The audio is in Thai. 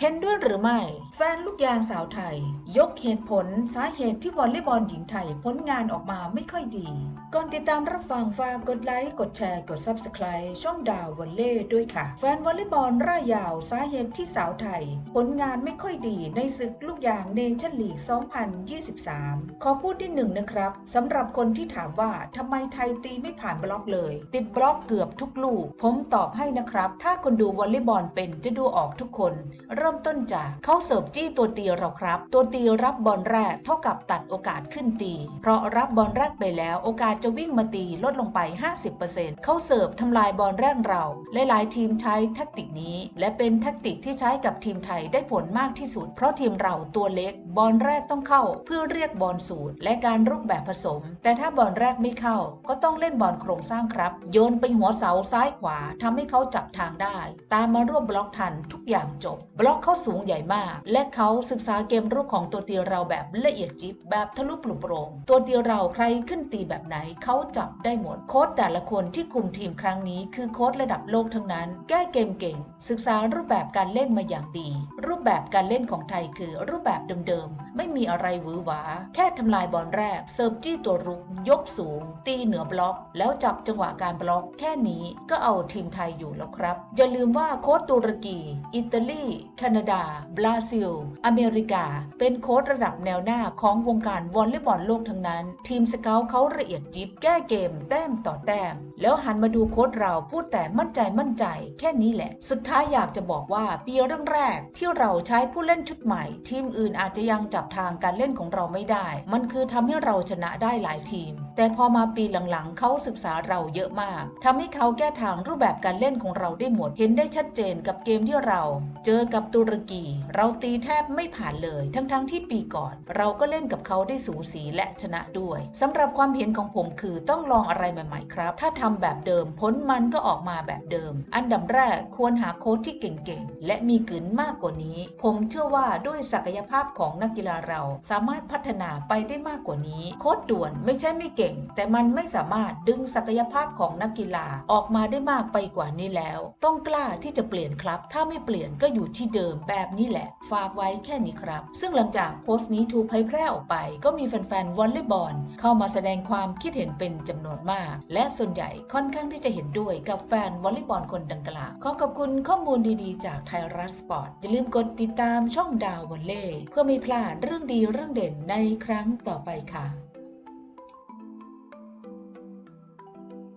เห็นด้วยหรือไม่ แฟนลูกยางสาวไทย ยกเหตุผลสาเหตุที่วอลเลย์บอลหญิงไทยผลงานออกมาไม่ค่อยดี ก่อนติดตามรับฟังฝากกดไลค์กดแชร์กด Subscribe ช่องดาววอลเล่ด้วยค่ะ แฟนวอลเลย์บอลร่ายยาวสาเหตุที่สาวไทย ผลงานไม่ค่อยดีในศึกลูกยางเนชั่นลีก 2023 ขอพูดที่หนึ่งนะครับสำหรับคนที่ถามว่าทำไมไทยตีไม่ผ่านบล็อกเลย ติดบล็อกเกือบทุกลูก ผมตอบให้นะครับ ถ้าคนดูวอลเลย์บอลเป็นจะดูออกทุกคนเริ่ริ่มต้นจากเขาเสิร์ฟจี้ตัวตีเราครับ ตัวตีรับบอลแรกเท่ากับตัดโอกาสขึ้นตี เพราะรับบอลแรกไปแล้ว โอกาสจะวิ่งมาตีลดลงไป 50%เขาเสิร์ฟทำลายบอลแรกเราหลายๆทีมใช้แทคติกนี้ และเป็นแทคติกที่ใช้กับทีมไทยได้ผลมากที่สุด เพราะทีมเราตัวเล็ก บอลแรกต้องเข้าเพื่อเรียกบอลสูตร และการรูปแบบผสม แต่ถ้าบอลแรกไม่เข้า ก็ต้องเล่นบอลโครงสร้างครับ โยนไปหัวเสาซ้ายขวาทำให้เขาจับทางได้ ตามมาร่วมบล็อกทันทุกอย่างจบ บล็อกเขาสูงใหญ่มาก และเขาศึกษาเกมรุกของตัวตีเราแบบละเอียดยิบแบบทะลุปลุกโปร่งตัวตีเราใครขึ้นตีแบบไหนเขาจับได้หมดโค้ชแต่ละคนที่คุมทีมครั้งนี้คือโค้ชระดับโลกทั้งนั้น แก้เกมเก่ง ศึกษารูปแบบการเล่นมาอย่างดี รูปแบบการเล่นของไทยคือรูปแบบเดิมไม่มีอะไรหวือหวา แค่ทำลายบอลแรก เสิร์ฟจี้ตัวรุก ยกสูง ตีเหนือบล็อก แล้วจับจังหวะการบล็อก แค่นี้ก็เอาทีมไทยอยู่แล้วครับ อย่าลืมว่าโค้ชตุรกี อิตาลี แคนาดา บราซิล อเมริกา เป็นโค้ชระดับแนวหน้าของวงการวอลเลย์บอลโลกทั้งนั้น ทีมสเกลเขาละเอียดยิบแก้เกมแต้มต่อแต้ม แล้วหันมาดูโค้ชเราพูดแต่มั่นใจมั่นใจ แค่นี้แหละ สุดท้ายอยากจะบอกว่าปีเรื่องแรก ที่เราใช้ผู้เล่นชุดใหม่ ทีมอื่นอาจจะยังจับทางการเล่นของเราไม่ได้ มันคือทำให้เราชนะได้หลายทีม แต่พอมาปีหลังๆ เขาศึกษาเราเยอะมากทำให้เขาแก้ทางรูปแบบการเล่นของเราได้หมด เห็นได้ชัดเจนกับเกมที่เรา เจอกับตุรกี เราตีแทบไม่ผ่านเลย ทั้งๆที่ปีก่อน เราก็เล่นกับเขาได้สูสีและชนะด้วยสำหรับความเห็นของผมคือต้องลองอะไรใหม่ ๆ ครับ ถ้าทำแบบเดิม ผลมันก็ออกมาแบบเดิม อันดับแรกควรหาโค้ชที่เก่งๆ และมีกลืนมากกว่านี้ ผมเชื่อว่าด้วยศักยภาพของนักกีฬาเราสามารถพัฒนาไปได้มากกว่านี้ โค้ชด่วนไม่ใช่ไม่เก่ง แต่มันไม่สามารถดึงศักยภาพของนักกีฬาออกมาได้มากไปกว่านี้แล้ว ต้องกล้าที่จะเปลี่ยนครับ ถ้าไม่เปลี่ยนก็อยู่ที่เดิมแบบนี้แหละ ฝากไว้แค่นี้ครับ ซึ่งหลังจากโพสต์นี้ถูกเผยแพร่ออกไป ก็มีแฟนๆวอลเลย์บอลเข้ามาแสดงความคิดเห็นเป็นจำนวนมาก และส่วนใหญ่ค่อนข้างที่จะเห็นด้วยกับแฟนวอลเลย์บอลคนดังกล่าวขอขอบคุณข้อมูลดีๆ จากไทยรัฐสปอร์ตอย่าลืมกดติดตามช่องดาววอลเล่เพื่อไม่พลาดเรื่องดีเรื่องเด่นในครั้งต่อไปค่ะ